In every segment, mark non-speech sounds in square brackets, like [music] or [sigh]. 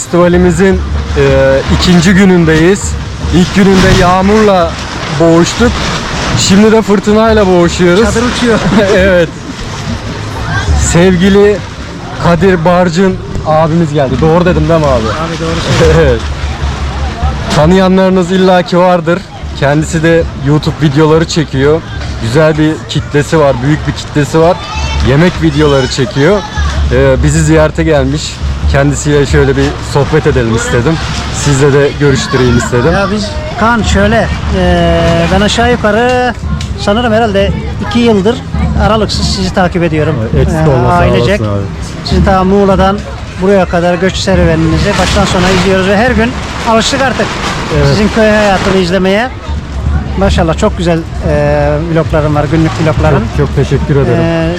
festivalimizin e, ikinci günündeyiz. İlk gününde yağmurla boğuştuk. Şimdi de fırtınayla boğuşuyoruz. Çadır uçuyor. [laughs] evet. Sevgili Kadir Barcın abimiz geldi. Doğru dedim değil mi abi? Abi doğru [laughs] evet. Tanıyanlarınız illaki vardır. Kendisi de YouTube videoları çekiyor. Güzel bir kitlesi var, büyük bir kitlesi var. Yemek videoları çekiyor. Ee, bizi ziyarete gelmiş. Kendisiyle şöyle bir sohbet edelim istedim. Sizle de görüştüreyim istedim. Ya biz Kaan şöyle eee, ben aşağı yukarı sanırım herhalde iki yıldır aralıksız sizi takip ediyorum. Eksik Eee, olma, sağ ailecek. abi. Sizin ta Muğla'dan buraya kadar göç serüveninizi baştan sona izliyoruz ve her gün alıştık artık sizin köy hayatını izlemeye. Maşallah çok güzel eee vlogların var, günlük vlogların. Çok, çok teşekkür ederim. Ee,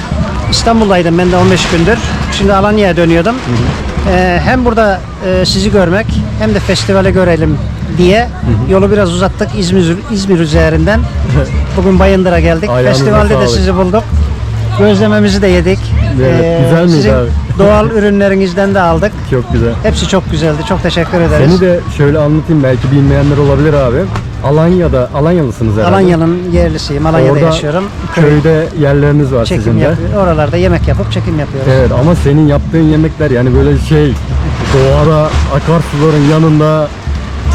İstanbul'daydım ben de 15 gündür. Şimdi Alanya'ya dönüyordum. Ee, hem burada e, sizi görmek hem de festivale görelim diye yolu biraz uzattık İzmir İzmir üzerinden. [laughs] Bugün Bayındır'a geldik. Ayağınıza Festivalde de sizi bulduk. Gözlememizi de yedik. Ee, Evet, güzel miydi sizin abi? [laughs] doğal ürünlerinizden de aldık. Çok güzel. Hepsi çok güzeldi. Çok teşekkür ederiz. Seni de şöyle anlatayım belki bilmeyenler olabilir abi. Alanya'da, Alanyalısınız herhalde. Alanya'nın yerlisiyim. Alanya'da Orada yaşıyorum. Köyde yerleriniz var çekim sizin de. yapıyor. Oralarda yemek yapıp çekim yapıyoruz. Evet ama senin yaptığın yemekler yani böyle şey [laughs] doğada akarsuların yanında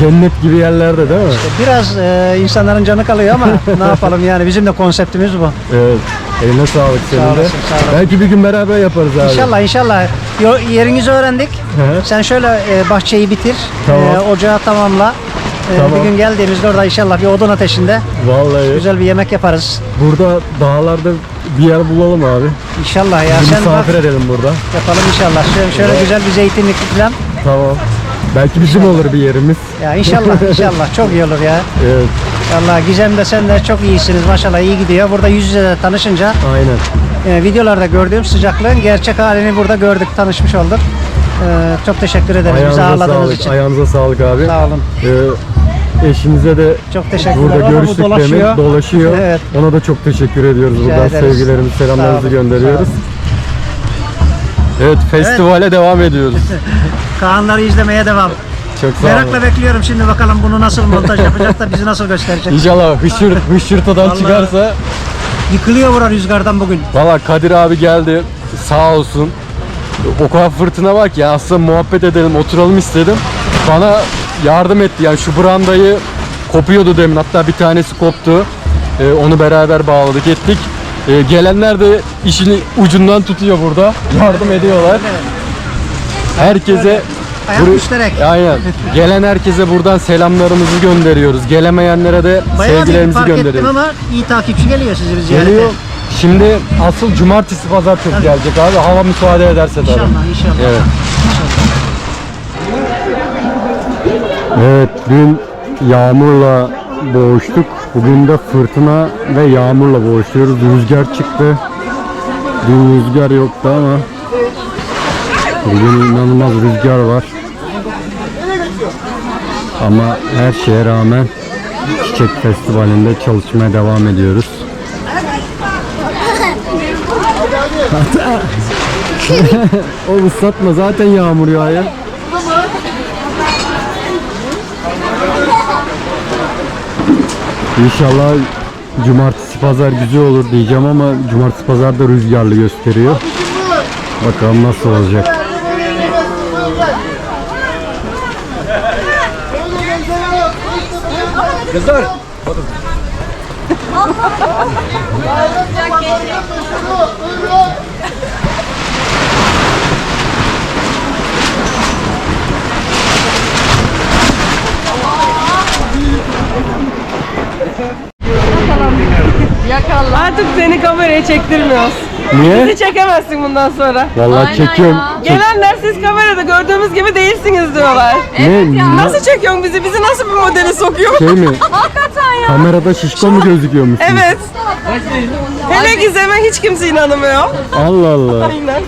cennet gibi yerlerde değil mi? Biraz e, insanların canı kalıyor ama [laughs] ne yapalım yani bizim de konseptimiz bu. Evet. Eline sağlık senin de. olasın, sağ olasın. Belki bir gün beraber yaparız abi. İnşallah inşallah Yo- yerinizi öğrendik. Hı. Sen şöyle e, bahçeyi bitir, Tamam. e, ocağı tamamla. E, Tamam. Bir gün geldiğimizde orada inşallah bir odun ateşinde Vallahi güzel bir yemek yaparız. burada dağlarda bir yer bulalım abi. İnşallah ya Bizi sen bak misafir edelim burada. yapalım inşallah. Şöyle, şöyle güzel bir zeytinlik falan. Tamam. Belki bizim olur bir yerimiz. Ya inşallah [laughs] inşallah çok iyi olur ya. Evet. Allah Gizem de sen de çok iyisiniz maşallah iyi gidiyor. Burada yüz yüze de tanışınca Aynen. e, videolarda gördüğüm sıcaklığın gerçek halini burada gördük, tanışmış olduk. E, çok teşekkür ederiz bizi Ayağınıza ağırladığınız sağlık. için. Ayağınıza sağlık abi. Sağ olun. Ee, eşinize de Çok teşekkürler. burada görüştük dolaşıyor. demin dolaşıyor. Evet. Ona da çok teşekkür ediyoruz. Rica Buradan ederiz. sevgilerimizi, Sağ selamlarımızı olun, gönderiyoruz. sağ Evet, festivale devam ediyoruz. [laughs] Kaanları izlemeye devam. Çok sağ olun. Merakla bekliyorum şimdi bakalım bunu nasıl montaj yapacak da bizi nasıl gösterecek. İnşallah hışır, hışırtıdan Vallahi. çıkarsa. Yıkılıyor bura rüzgardan bugün. Valla Kadir abi geldi. Sağ olsun. O kadar fırtına var ki ya aslında muhabbet edelim, oturalım istedim. Bana yardım etti. Yani şu brandayı kopuyordu demin. Hatta bir tanesi koptu. Ee, onu beraber bağladık ettik. Ee, gelenler de işini ucundan tutuyor burada. Yardım ediyorlar. Herkese Ayak müşterek. Aynen. Gelen herkese buradan selamlarımızı gönderiyoruz. Gelemeyenlere de Bayağı sevgilerimizi fark ettim gönderiyoruz. ama iyi takipçi geliyor sizi ziyarete. Geliyor. Şimdi asıl cumartesi pazar çok gelecek abi. Hava müsaade ederse tabii. İnşallah inşallah. Evet. Evet dün yağmurla boğuştuk. Bugün de fırtına ve yağmurla boğuşuyoruz. Rüzgar çıktı. Dün rüzgar yoktu ama bugün inanılmaz rüzgar var. Ama her şeye rağmen Çiçek Festivali'nde çalışmaya devam ediyoruz. [laughs] o ıslatma zaten yağmur yağıyor. İnşallah cumartesi pazar güzel olur diyeceğim ama cumartesi pazar da rüzgarlı gösteriyor. Bakalım nasıl olacak. Artık seni kameraya çektirmiyoruz. Niye? Bizi çekemezsin bundan sonra. Vallahi çekiyorum. Çek- Gelenler siz kamerada gördüğümüz gibi değilsiniz diyorlar. Ne? na- Nasıl çekiyorsun bizi? Bizi nasıl bir modele sokuyor? Şey mi? [laughs] Hakikaten ya. Kamerada şişko mu gözüküyormuş? Evet. Hele Gizem'e hiç kimse inanmıyor. Allah Allah. Aynen.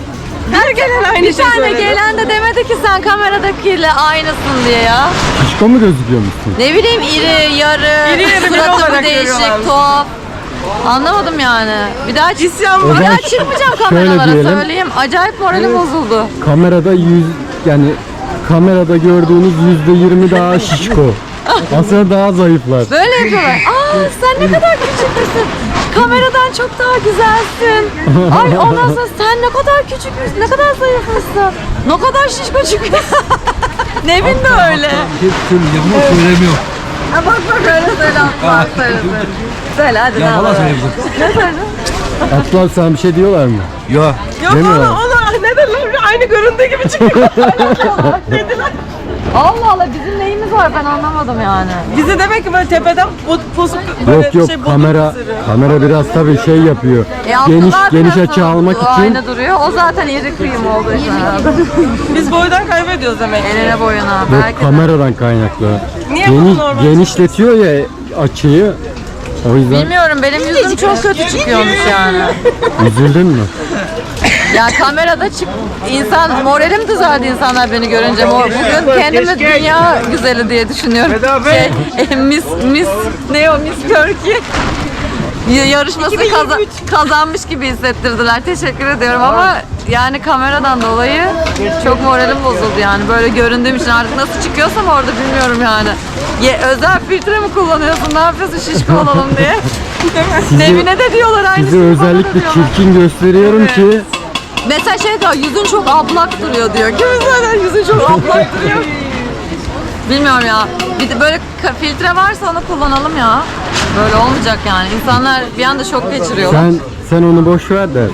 Her gelen aynı Bir şey tane söyledi. gelen de demedi ki sen kameradakiyle aynısın diye ya. Şişko mu gözüküyormuşsun? Ne bileyim iri, yarı, İri yarı biri suratı olarak bir değişik, tuhaf. Anlamadım yani. Bir daha çık İsyan var. bir daha çıkmayacağım kameralara diyelim. söyleyeyim. Acayip moralim bozuldu. Kamerada yüz yani kamerada gördüğünüz yüzde yirmi daha şişko. Aslında daha zayıflar. Böyle yapıyorlar. Aa sen ne kadar küçük müsün? Kameradan çok daha güzelsin. Ay ondan sonra sen ne kadar küçük müsün? Ne kadar zayıfmışsın? Ne kadar şişko çıkıyorsun. [laughs] Nevin de öyle. Hep söyleyeceğim ama söylemiyorum. Ha, bak bak öyle söyle [laughs] Aslan söyle. Söyle hadi ne Ya valla söyleyeceğim. Ne söyledin? Atlar sana bir şey diyorlar mı? Yok. Yok Demiyorlar. ona ona ne derler aynı göründüğü gibi çıkıyor. [laughs] Allah Allah bizim neyimiz var ben anlamadım yani. Bize demek ki böyle tepeden po- posuk böyle Yok yok şey bozuk kamera ısırıyor. kamera biraz tabii şey yapıyor. E, altta geniş zaten geniş açı almak için Aynı duruyor. O zaten iri kıyım olduğu için herhalde. [laughs] Biz boydan kaybediyoruz demek ki. Eline boyuna. yok Belki de. kameradan kaynaklı. Niye normal genişletiyor ya açıyı. O yüzden Bilmiyorum benim yüzüm çok kötü çıkıyormuş yani. üzüldün mü? Ya kamerada çık insan moralim düzeldi insanlar beni görünce. Mo- Bugün kendimi dünya güzeli diye düşünüyorum. Şey, e, Miss Miss ne o Miss Turkey yarışmasını kaza- kazanmış gibi hissettirdiler. Teşekkür ediyorum ama yani kameradan dolayı çok moralim bozuldu yani. Böyle göründüğüm için artık nasıl çıkıyorsam orada bilmiyorum yani. Ye, özel filtre mi kullanıyorsun? Ne yapıyorsun şişko olalım diye. [laughs] Nevine de diyorlar aynı Sizi şeyi bana da özellikle diyorlar. çirkin gösteriyorum ki Mesela şey diyor, yüzün çok ablak duruyor diyor. Kim zaten yüzün çok ablak duruyor. Bilmiyorum ya. Bir de böyle filtre varsa onu kullanalım ya. Böyle olmayacak yani. İnsanlar bir anda şok geçiriyorlar. sen sen onu boş ver de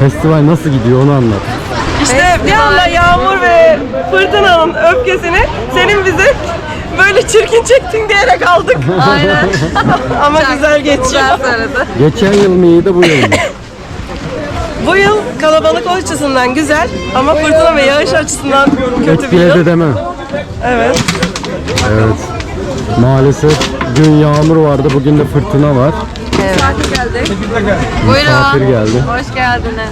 festival nasıl gidiyor onu anlat. İşte bir anda yağmur ve fırtınanın öfkesini senin bizi böyle çirkin çektin diyerek aldık. Aynen. [laughs] Ama Çok güzel geçiyor. Güzel söyledi. Geçen yıl mı iyiydi bu yıl mı? [laughs] Bu yıl kalabalık açısından güzel ama fırtına ve yağış açısından kötü bir Etkiledi yıl. deme. Evet. Evet. Maalesef dün yağmur vardı, bugün de fırtına var. Misafir geldi. Buyurun. Misafir geldi. Hoş geldiniz.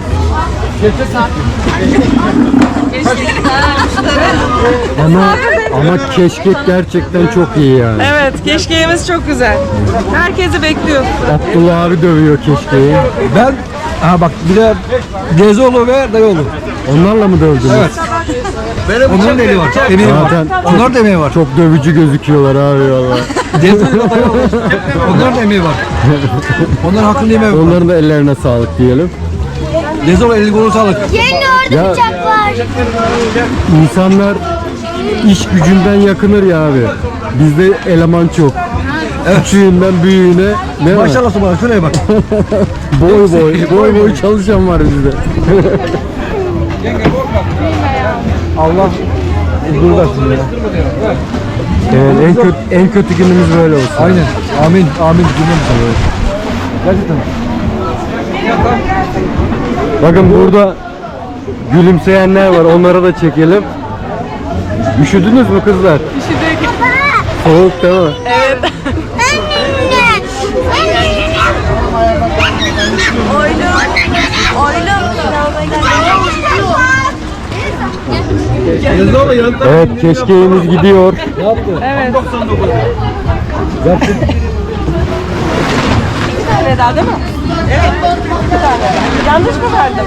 Ama ama keşkek gerçekten çok iyi yani. Evet, keşkeğimiz çok güzel. Herkesi bekliyor. Abdullah abi dövüyor keşkeği. Ben ha bak bir de Gezoğlu ve Dayıoğlu. Onlarla mı dövdünüz? Evet. Onların da eli var. Emeği var. Zaten Onlar da emeği var. çok dövücü gözüküyorlar abi valla. Gezoğlu ve Dayıoğlu. Onların da emeği var. Onların hakkını yemeği var. Onların da ellerine sağlık diyelim. Gezoğlu elini kolunu sağlık. Gelin orada Ya- bıçak var. İnsanlar iş gücünden yakınır ya abi. Bizde eleman çok. Küçüğünden büyüğüne değil mi? Maşallah subhanallah şuraya bak. [laughs] Boy boy, boy boy çalışan var bizde. Allah buradasın ya. Evet, en kötü en kötü günümüz böyle olsun. Aynen. Amin. Amin. Cümlemize. Gerçekten. Bakın burada gülümseyenler var. Onlara da çekelim. Üşüdünüz mü kızlar? Üşüdük. Soğuk değil mi? Yanında. Evet keşkeğimiz gidiyor. Ne yaptı? Evet. 99. Bir tane daha değil mi? Evet. Bir tane. Yanlış mı verdim?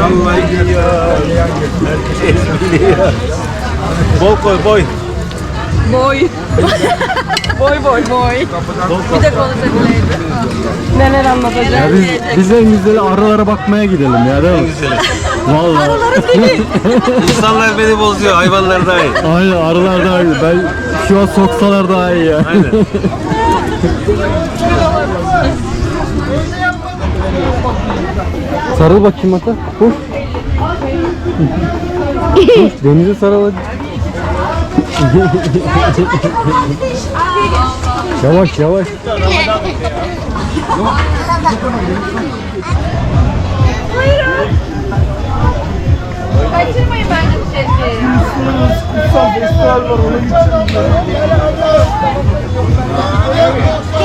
Vallahi geliyor. Bol koy boy. Boy. Boy boy boy. Bir de konuşabileydi. Neler anlatacağım? Ya biz, biz en güzeli arılara bakmaya gidelim ya değil mi? Vallahi. [laughs] İnsanlar beni bozuyor, hayvanlar daha iyi. Aynen arılar daha iyi. Ben şu an soksalar daha iyi ya. Sarıl bakayım ata. Koş. [laughs] Denize sarıl yavaş yavaş. Kaçırmayın bence bu şeyi.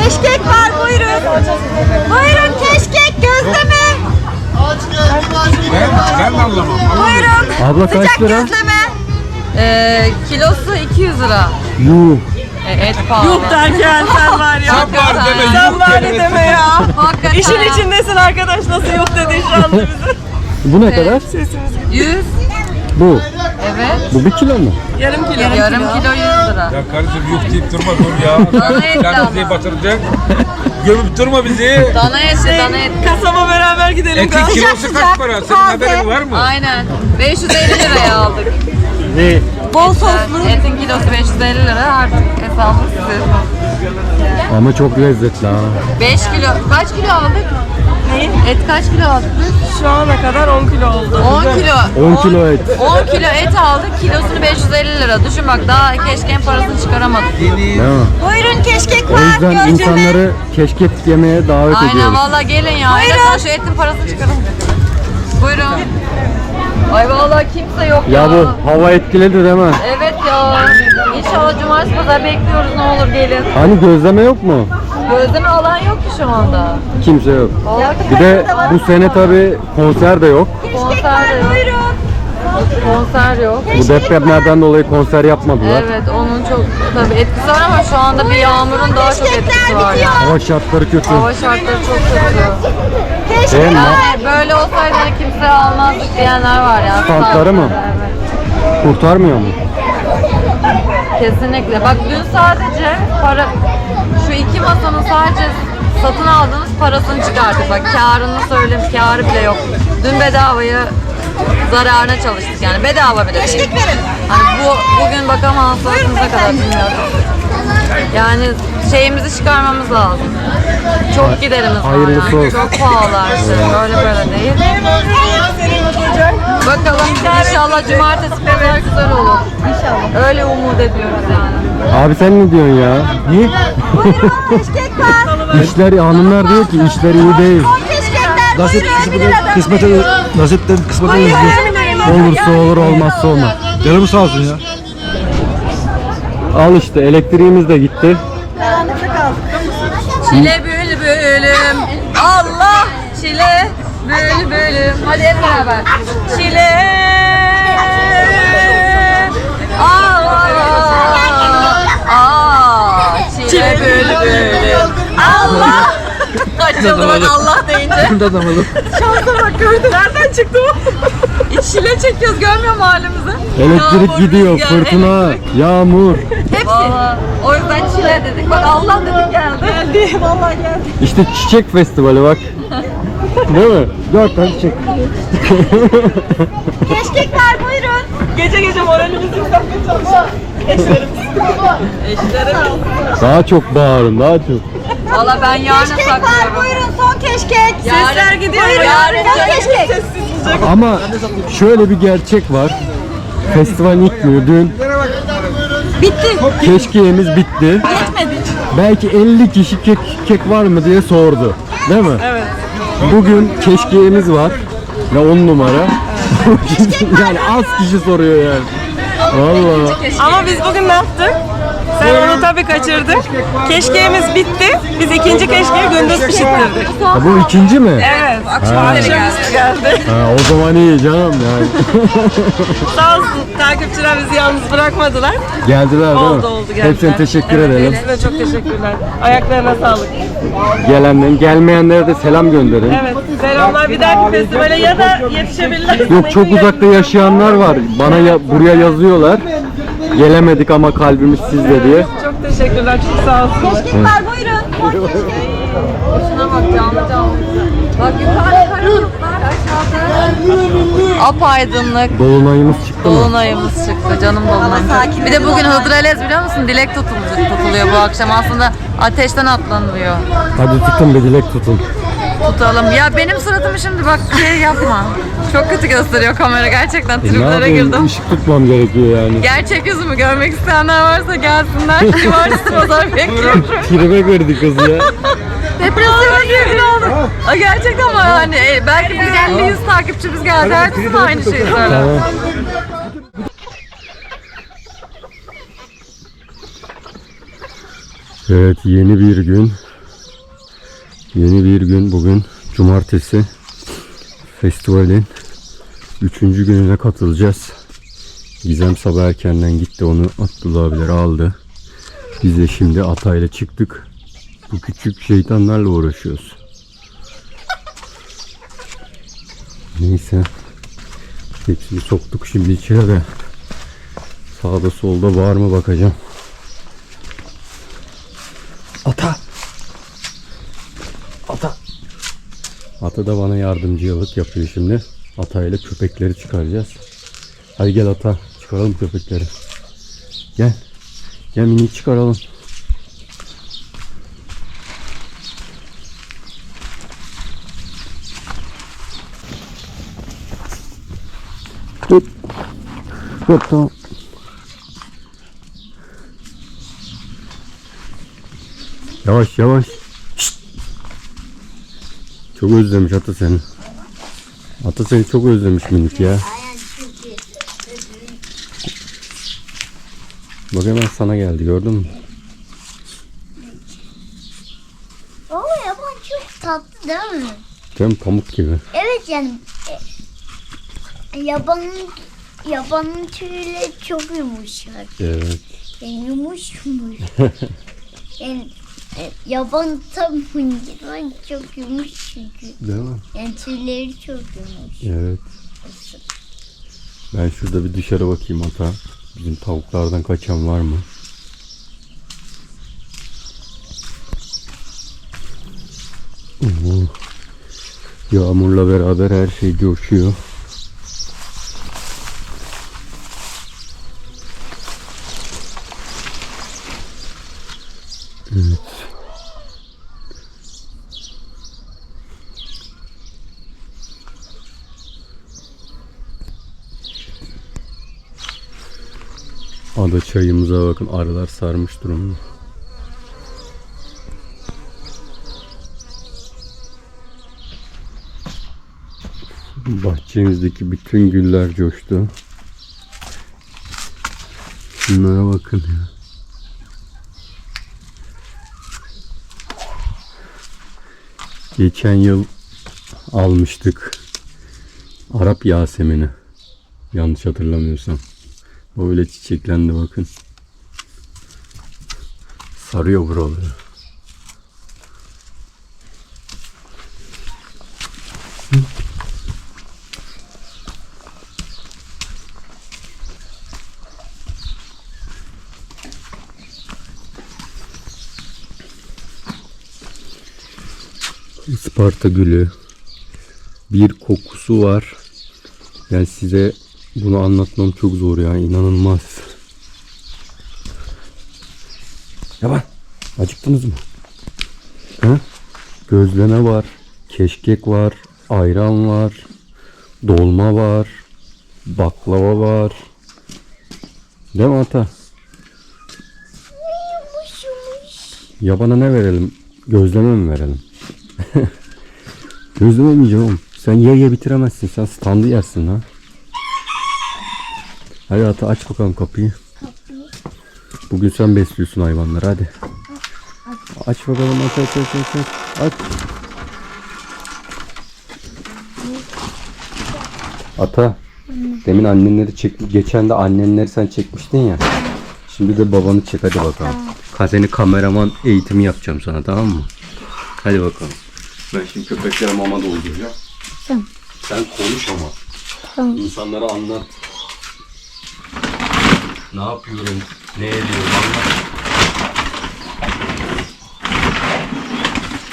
Keşkek var buyurun. Buyurun keşkek gözleme. Abla kaç lira? Ee, kilosu 200 lira. Yuh. E, et pahalı. Yuh derken sen var ya. Hakikaten. Sen bari deme ya. Hakikaten. İşin içindesin arkadaş nasıl yok dedin şu anda bize. Bu ne kadar? 100. Bu. Evet. Bu bir kilo mu? Yarım kilo. Yarım kilo 100 lira. Ya kardeşim yok deyip durma dur ya. Dana eti Sen ama. batıracak. Gömüp durma bizi. Dana eti, dana eti. Kasaba beraber gidelim. Etin kilosu kaç para? Senin haberin var mı? Aynen. 550 liraya aldık. Ne? Bol soslu. Etin kilosu 550 lira artık hesabı sizin. Ama çok lezzetli ha. 5 kilo. Kaç kilo aldık? Neyi? Et kaç kilo aldık? Şu ana kadar 10 kilo oldu. 10 kilo. 10 kilo et. 10 kilo et aldık. Kilosunu 550 lira. Düşün bak daha keşken parasını çıkaramadık. Değil mi? Buyurun keşkek O yüzden insanları keşkek yemeye davet Aynen ediyoruz. valla gelin ya. En azından şu etin parasını çıkarın. Buyurun. Ay valla kimse yok ya. Ya bu hava etkiledi değil mi? Evet ya. İnşallah cumartesi pazar bekliyoruz ne olur gelin. Hani gözleme yok mu? Gözleme alan yok ki şu anda. Kimse yok. Vallahi Bir de bu sene tabi konser de yok. konser de yok. Konser yok. Bu depremlerden dolayı konser yapmadılar. Evet onun çok tabii etkisi var ama şu anda bir yağmurun daha çok etkisi var yani. Hava şartları kötü. Hava şartları çok kötü. Değil mi? Yani böyle olsaydı hani kimse almazdık diyenler var ya. Standları mı? Evet. Kurtarmıyor mu? Kesinlikle. Bak dün sadece para şu iki masanın sadece satın aldığımız parasını çıkarttık. Bak karını söyleyeyim, karı bile yok. Dün bedavayı zararına çalıştık yani bedava bile değil. Hani bu bugün bakalım hasılatımıza kadar bilmiyorum. Yani şeyimizi çıkarmamız lazım. Çok giderimiz var Hayırlısı yani. olsun. Çok pahalı her şey. Böyle böyle değil. Bakalım inşallah cumartesi pazar güzel olur. İnşallah. Öyle umut ediyoruz yani. Abi sen ne diyorsun ya? Niye? [laughs] işler hanımlar diyor ki işler iyi değil. Nasip kısmete, kısmete, nasipten kısmete yazıyor. Olursa olur olmazsa olmaz. Canımız sağ olsun ya. Al işte elektriğimiz de gitti. Çile bülbülüm Allah! Çile bülbülüm Hadi hep beraber. Çile Allah Aa, çile bülbülüm Allah Açıldı bak Allah deyince [laughs] Şansa bak gördün nereden çıktı bu? Çile çekiyoruz görmüyor musun halimizi? Elektrik Yağmur, gidiyor, rüzgar, fırtına, yağmur. Hepsi. O yüzden çile dedik. Bak Allah dedik geldi. Geldi. Vallahi geldi. İşte çiçek festivali bak. Değil mi? Dört tane çiçek. Keşkekler buyurun. Gece gece moralimizi yükseltmeye çalışıyoruz. Eşlerimiz. Eşlerim. Daha çok bağırın, daha çok. Valla ben yarın saklıyorum. buyurun son keşkek. Sesler gidiyor. Yarın son keşkek. Ama şöyle bir gerçek var. Festivalin ilk günü dün Bitti. keşkeğimiz bitti. Yetmedi. Belki 50 kişi kek, kek var mı diye sordu. Değil mi? Evet. Bugün keşkeğimiz var. Ve 10 numara. [laughs] yani az kişi soruyor yani. Vallahi. Ama biz bugün ne yaptık? Sen onu tabii kaçırdık. Keşkeğimiz bitti. Biz ikinci keşkeği gündüz pişirttirdik. Ha, bu ikinci mi? Evet. Akşam geldi. geldi. Ha, o zaman iyi canım yani. [laughs] Sağ olsun takipçiler bizi yalnız bırakmadılar. Geldiler değil mi? Oldu oldu geldiler. Hepsine teşekkür Evet, edelim. Hepsine çok teşekkürler. Ayaklarına sağlık. Gelenlerin, gelmeyenlere de selam gönderin. Evet. Selamlar bir dahaki festivale ya da yetişebilirler. Yok çok uzakta yaşayanlar var. Bana ya, buraya yazıyorlar. Gelemedik ama kalbimiz sizde diye. Çok teşekkürler. Çok sağ olsun. Şuna bak canlı canlı. Bak yukarıda karanlıklar aşağıda. Apaydınlık. Dolunayımız çıktı mı? Dolunayımız çıktı canım dolunayım. Bir de bugün Hıdrellez biliyor musun? Dilek tutulacak, tutuluyor bu akşam. Aslında ateşten atlanılıyor. Hadi tutun bir dilek tutun. Tutalım. Ya benim suratımı şimdi bak şey yapma. Çok kötü gösteriyor kamera gerçekten. E, ne Triplere yapayım? girdim. Işık tutmam gerekiyor yani. Gerçek yüzümü görmek isteyenler varsa gelsinler. Cumartesi pazar bekliyorum. Tribe girdi kız ya. Depresyona girdim oğlum. Aa, Gerçekten ama hani e, belki biz 50 100 takipçimiz geldi. Herkes de aynı şeyi söyler. Tamam. Evet yeni bir gün. Yeni bir gün bugün cumartesi. Festivalin Üçüncü gününe katılacağız. Gizem sabah erkenden gitti onu Abdullah abiler aldı. Biz de şimdi atayla çıktık. Bu küçük şeytanlarla uğraşıyoruz. Neyse. Hepsini soktuk şimdi içeri de. Sağda solda var mı bakacağım. Ata da bana yardımcılık yapıyor şimdi. Ata ile köpekleri çıkaracağız. Hadi gel ata çıkaralım köpekleri. Gel. Gel minik çıkaralım. Hop. Hop tamam. Yavaş yavaş. Çok özlemiş ata seni. Ata seni çok özlemiş minik ya. Bak hemen sana geldi gördün mü? Baba yaban çok tatlı değil mi? Değil mi? Pamuk gibi. Evet yani e, yabanın yabanın tüyleri çok yumuşak. Evet. Yani yumuş yumuş. [laughs] yani yaban tam hıncıdan çok yumuş çünkü. Değil mi? Yani tüyleri çok yumuş. Evet. Ben şurada bir dışarı bakayım ata. Bizim tavuklardan kaçan var mı? Yağmurla beraber her şey coşuyor. Evet. Ada çayımıza bakın arılar sarmış durumda. Bahçemizdeki bütün güller coştu. Şunlara bakın ya. Geçen yıl almıştık. Arap Yasemin'i. Yanlış hatırlamıyorsam. O öyle çiçeklendi bakın. Sarıyor buraları. Isparta gülü. Bir kokusu var. Yani size bunu anlatmam çok zor ya. inanılmaz. Yaban. Acıktınız mı? Ha? Gözleme var. Keşkek var. Ayran var. Dolma var. Baklava var. Değil mi ata? Yumuş yumuş. Yabana ne verelim? Gözleme mi verelim? [laughs] Gözleme mi yiyeceğim oğlum? Sen ye ye bitiremezsin. Sen standı yersin ha. Hadi ata aç bakalım kapıyı. Bugün sen besliyorsun hayvanları hadi. Aç bakalım aç aç aç aç. aç. Aç. Ata. Demin annenleri çek geçen de annenleri sen çekmiştin ya. Şimdi de babanı çek hadi bakalım. Ka- Seni kameraman eğitimi yapacağım sana tamam mı? Hadi bakalım. Ben şimdi köpeklere mama dolduracağım. Sen konuş ama. Tamam. İnsanlara anlat. Ne yapıyorum? Ne ediyorum? Anlat.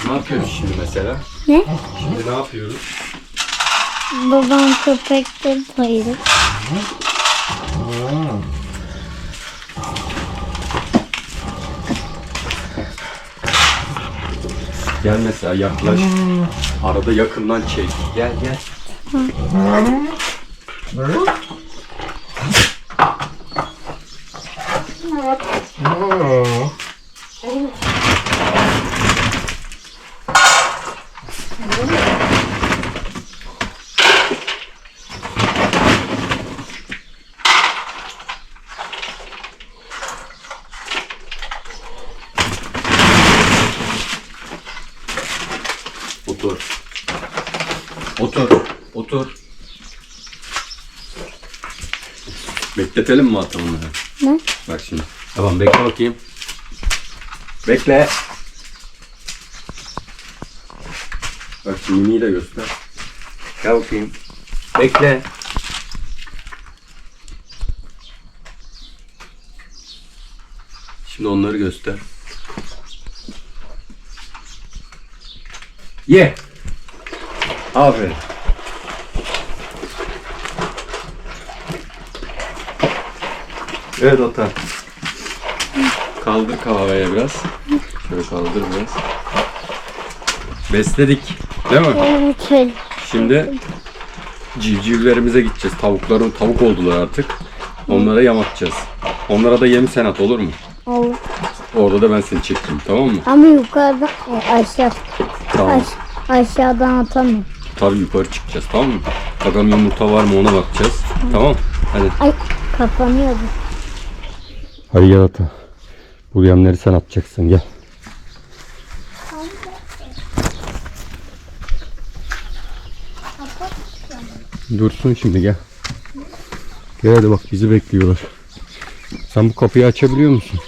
Ne yapıyoruz şimdi mesela? Ne? Şimdi ne yapıyoruz? Babam köpekleri bayılır. Gel mesela yaklaş. Arada yakından çek. Gel gel. Otur. Otur. Otur. Bekletelim mi ata onları? Ne? Bak şimdi. Tamam bekle bakayım. Bekle. Bak mimiyi de göster. Gel bakayım. Bekle. Şimdi onları göster. Ye. Aferin. Evet Ota. Kaldır kahveye biraz. Şöyle kaldır biraz. Besledik. Değil mi? Evet. Şimdi civcivlerimize gideceğiz. Tavukların tavuk oldular artık. Onlara yem atacağız. Onlara da yemi sen at olur mu? Olur. Orada da ben seni çekeyim tamam mı? Ama yukarıdan e, aşağı Tamam. aş, aşağıdan atamıyorum. Tabii yukarı çıkacağız tamam mı? Bakalım yumurta var mı ona bakacağız. Tamam. Hadi. Ay kapanıyordu. Hadi gel ata. Bu yemleri sen atacaksın gel. Dursun şimdi gel. Gel hadi bak bizi bekliyorlar. Sen bu kapıyı açabiliyor musun?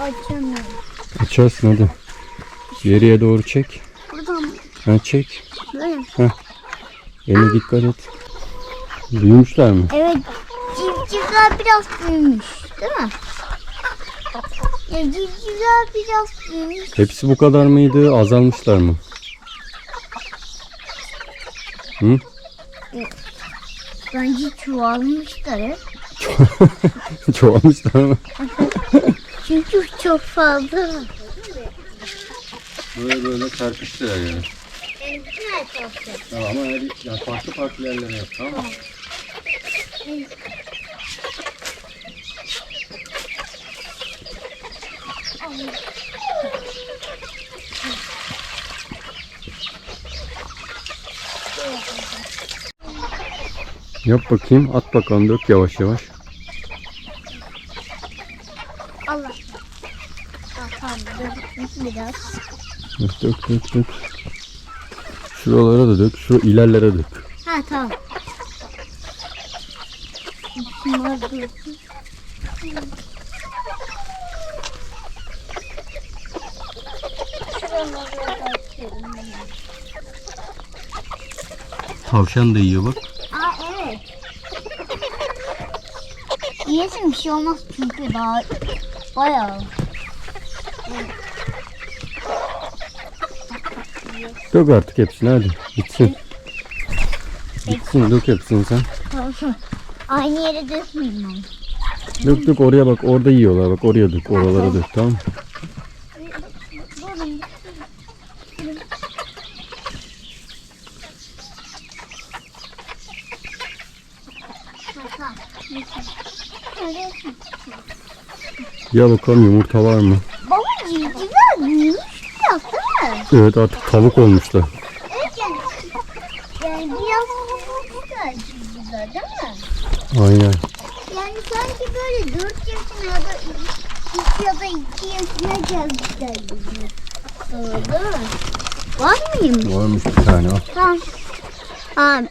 Açamıyorum. Açarsın hadi. Geriye doğru çek. Ha çek. Böyle mi? Eline dikkat et. Büyümüşler mi? Evet. Civcivler biraz büyümüş. Değil mi? Civcivler biraz büyümüş. Hepsi bu kadar mıydı? Azalmışlar mı? Hı? Bence çoğalmışlar hep. [laughs] Çoğalmışlar mı? [laughs] Çünkü çok fazla. Böyle böyle serpiştiler yani. Tamam ama her, yani farklı farklı yerlere yap tamam mı? Yap bakayım, at bakalım, dök yavaş yavaş. Allah. Ah, Tamam, biraz. Dök dök dök dök. Şuralara da dök, şu ilerlere dök. Ha tamam. Şunlar dursun. Tavşan da yiyor bak. Aa evet. Yesin bir şey olmaz çünkü daha bayağı. Dök artık hepsini hadi. Bitsin. Bitsin dök hepsini sen. Aynı yere dökmeyeyim onu. Dök dök oraya bak orada yiyorlar bak oraya dök oralara dök tamam mı? Ya bakalım yumurta var mı? Baba civcivler büyümüş biraz değil mi? Evet artık tavuk olmuşlar. Evet yani, [laughs] yani biraz büyümüşler civcivler değil mi? Aynen. Yani sanki böyle 4 yaşına ya da 3 ya da 2 yaşına gelmişler gibi. Sonra değil mi? Var mıyım? Varmış bir tane al. Tamam. Ha,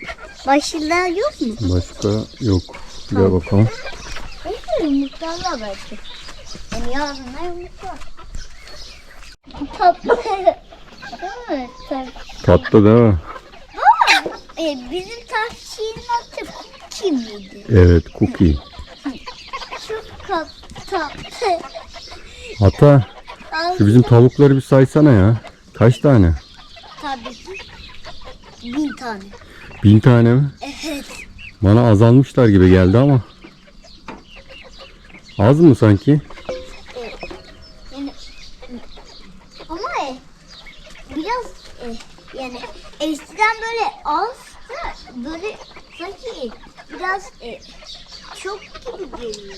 başında yok mu? Başka yok. Gel bakalım. Neyse yumurtlarla belki. Yani yarına yumurtlar. Tatlı. Değil mi? Tatlı. Tatlı değil mi? E, bizim tavşanın adı Cookie miydi? Evet cookie. Çok tat- tatlı. Ata şu bizim tavukları bir saysana ya. Kaç tane? Tabii ki. Bin tane. Bin tane mi? Evet. Bana azalmışlar gibi geldi ama. Az mı sanki? Yani ama e, biraz e, yani eskiden böyle az da böyle sanki biraz e, çok gibi geliyor.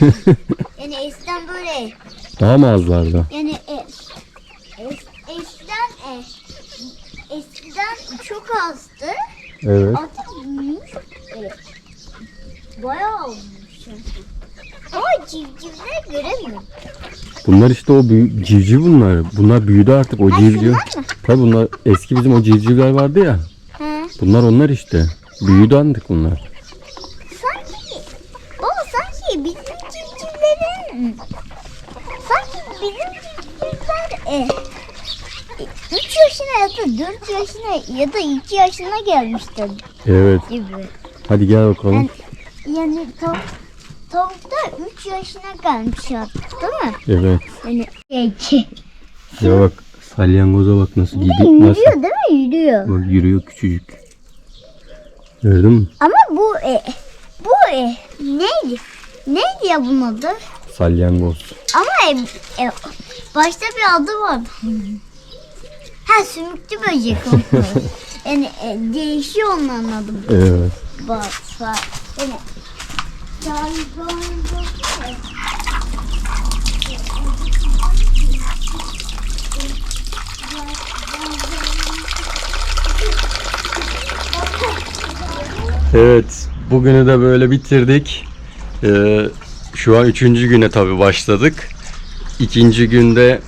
[laughs] yani eskiden böyle Daha mı azlardı? yani e, es, eskiden e, eskiden çok azdı. Evet. Artık büyümüş. E, bayağı olmuş. yani. Ama civcivler göremiyorum. Bunlar işte o büyü- civciv bunlar. Bunlar büyüdü artık o civciv. Tabii bunlar eski bizim o civcivler vardı ya. He. Bunlar onlar işte. Büyüdü artık bunlar. Sanki sanki bizim civcivlerin sanki bizim civcivler e, 3 yaşına ya da 4 yaşına ya da 2 yaşına gelmişler Evet. gibi. Hadi gel bakalım. Yani tavuk, tavuk da 3 yaşına gelmiş artık değil mi? Evet. Yani şey, Ya bak salyangoza bak nasıl gidiyor. yürüyor Nasıl? değil mi? Yürüyor. Bak yürüyor küçücük. Gördün mü? Ama bu e, bu e, neydi? Neydi ya bunun adı? Salyangoz. Ama e, e, başta bir adı var. Ha sümüklü böcek onlar. [laughs] yani e, değişiyor onların adı. Evet. Bak bak. Yani Evet. Bugünü de böyle bitirdik. Ee, şu an üçüncü güne tabi başladık. İkinci günde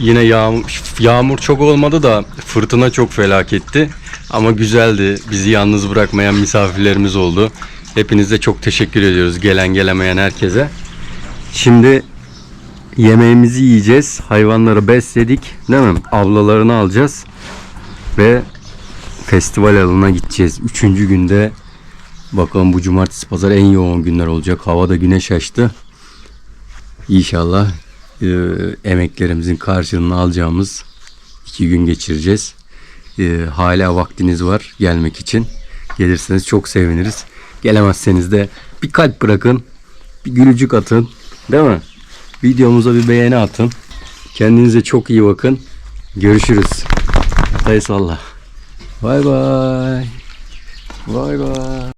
yine yağmur, yağmur çok olmadı da fırtına çok felaketti. Ama güzeldi. Bizi yalnız bırakmayan misafirlerimiz oldu. Hepinize çok teşekkür ediyoruz. Gelen gelemeyen herkese. Şimdi yemeğimizi yiyeceğiz. Hayvanları besledik. Değil mi? Avlalarını alacağız. Ve festival alanına gideceğiz. Üçüncü günde bakalım bu cumartesi pazar en yoğun günler olacak. Havada güneş açtı. İnşallah e, emeklerimizin karşılığını alacağımız iki gün geçireceğiz. E, hala vaktiniz var gelmek için. Gelirseniz çok seviniriz. Gelemezseniz de bir kalp bırakın. Bir gülücük atın. Değil mi? Videomuza bir beğeni atın. Kendinize çok iyi bakın. Görüşürüz. Hatay salla. Bye bye. Bye bye.